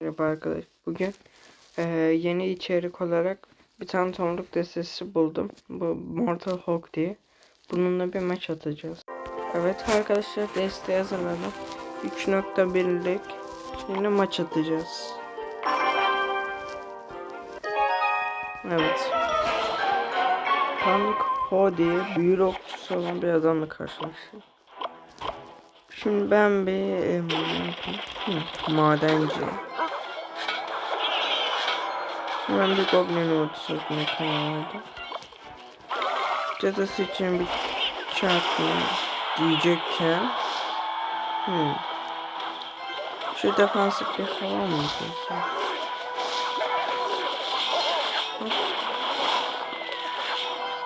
Merhaba arkadaş. Bugün eee, yeni içerik olarak bir tane tomruk destesi buldum. Bu Mortal Hawk diye. Bununla bir maç atacağız. Evet arkadaşlar desteği hazırladım. 3.1'lik şimdi maç atacağız. Evet. Tank Ho diye büyülü okçusu olan bir adamla karşılaştım. Şimdi ben bir em, hı, madenci. Hemen bir goblin ordu sözünü kanalda. Cadısı için bir çarpma diyecekken. Hmm. Şu defansif bir hava mı diyorsun?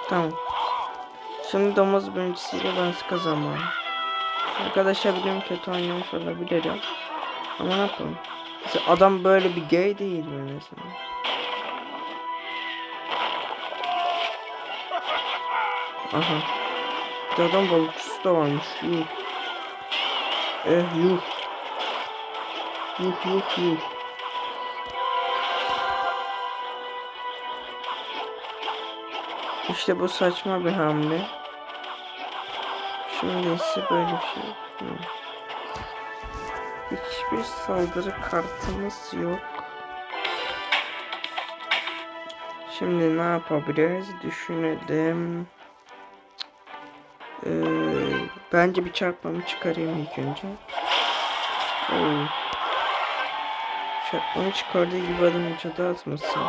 Tamam. Şimdi domuz birincisiyle ben kazanmam. Arkadaşlar biliyorum kötü oynamış olabilirim. Ama ne yapalım? Adam böyle bir gay değil mi mesela? Aha. Bir de adam balıkçısı da varmış. Yuh. Eh yuh. Yuh yuh yuh. İşte bu saçma bir hamle. Şimdi ise böyle bir şey. Hı. Hiçbir saldırı kartımız yok. Şimdi ne yapabiliriz düşünelim. Ee, bence bir çarpmamı çıkarayım ilk önce. Oo. Çarpmamı çıkardığı gibi adamı cadı atmasın.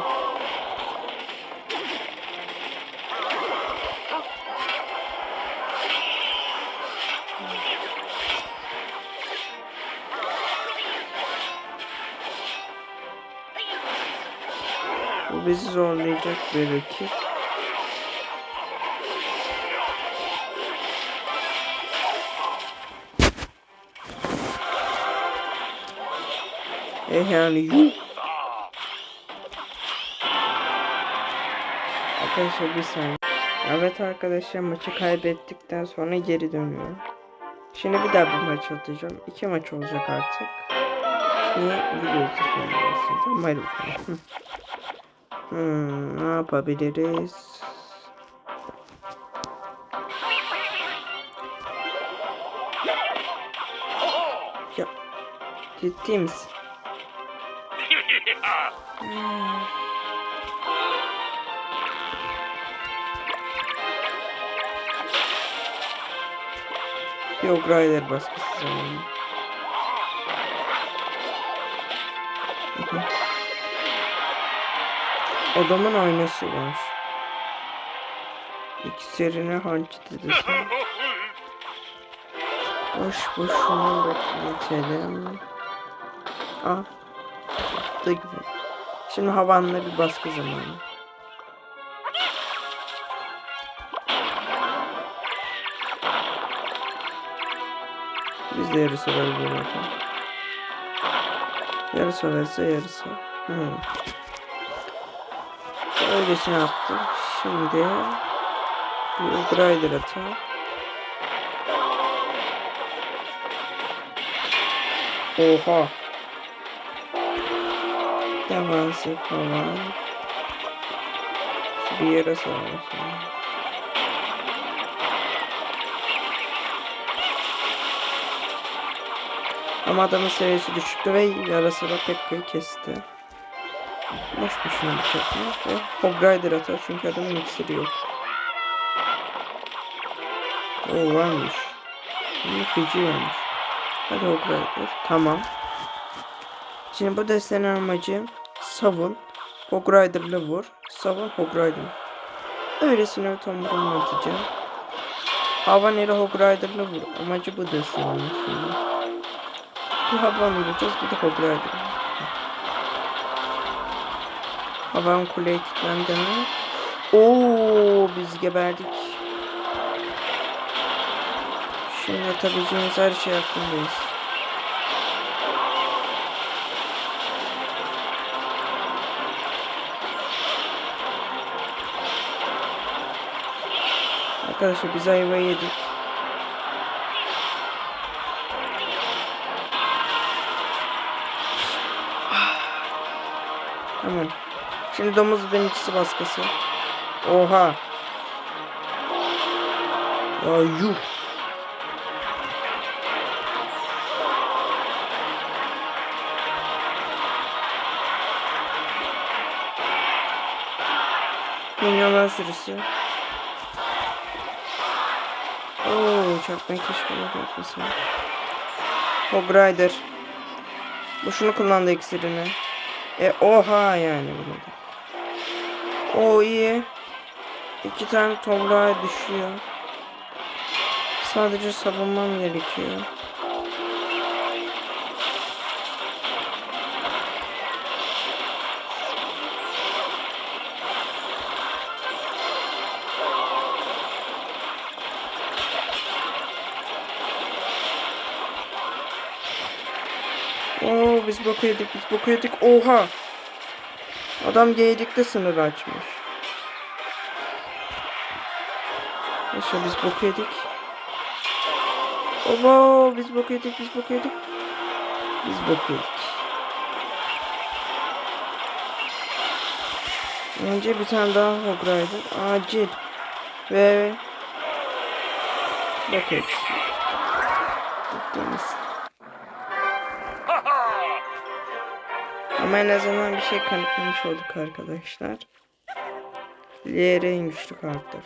Bu bizi zorlayacak bir rakip. Eh yani yuh. Arkadaşlar bir saniye. Evet arkadaşlar maçı kaybettikten sonra geri dönüyorum. Şimdi bir daha bir maç atacağım. İki maç olacak artık. Niye biliyorsunuz sonrasında. Tamam hadi bakalım. Hmm, ne yapabiliriz? Ya, ciddi misin? Hmm. Yok Rider baskısı zamanı. Adamın aynası var. İksirine hançı dedesi. Boş boşuna bekletelim. Ah. Da gibi. Şimdi havanla bir baskı zamanı. Biz de yarısı var bu arada. Yarısı olursa yarısı. Hmm. Öylesine attım. Şimdi bir Rider atar. Oha. Devansı falan. Bir yere sağlasın. Ama adamın seviyesi düşüktü ve yarası da Pekka'yı kesti. Boş boşuna bir çekme. Ve Hog Rider atar çünkü adamın iksiri yok. O varmış. Bunu feci varmış. Hadi Hog Rider. Tamam. Şimdi bu destenin amacı savun. Hog Rider'la vur. Savun Hog Rider. Öylesine bir tomruğunu atacağım. Havaneri Hog Rider'la vur. Amacı bu destenin aslında. Bir havan vuracağız bir de Hog Rider. Havan kuleye kilitlendi mi? Oo biz geberdik. Şimdi atabileceğimiz her şey hakkındayız. Arkadaşlar biz ayva yedik. Ah. Tamam. Şimdi domuz binicisi baskısı. Oha. Ya yuh. Minyonlar sürüsü. Oo, çarpmayı keşke yapmasın. Hog Rider. Bu şunu kullandı iksirini. E oha yani bunu da. O iyi. İki tane toprağa düşüyor. Sadece savunmam gerekiyor. Biz boku yedik biz boku yedik. Oha. Adam geyikte sınır açmış. Neyse biz boku yedik. Oba biz boku yedik biz boku yedik. Biz boku yedik. Önce bir tane daha Hog Rider. Acil. Ve Bok Ama en azından bir şey kanıtlamış olduk arkadaşlar. LR en güçlü karakter.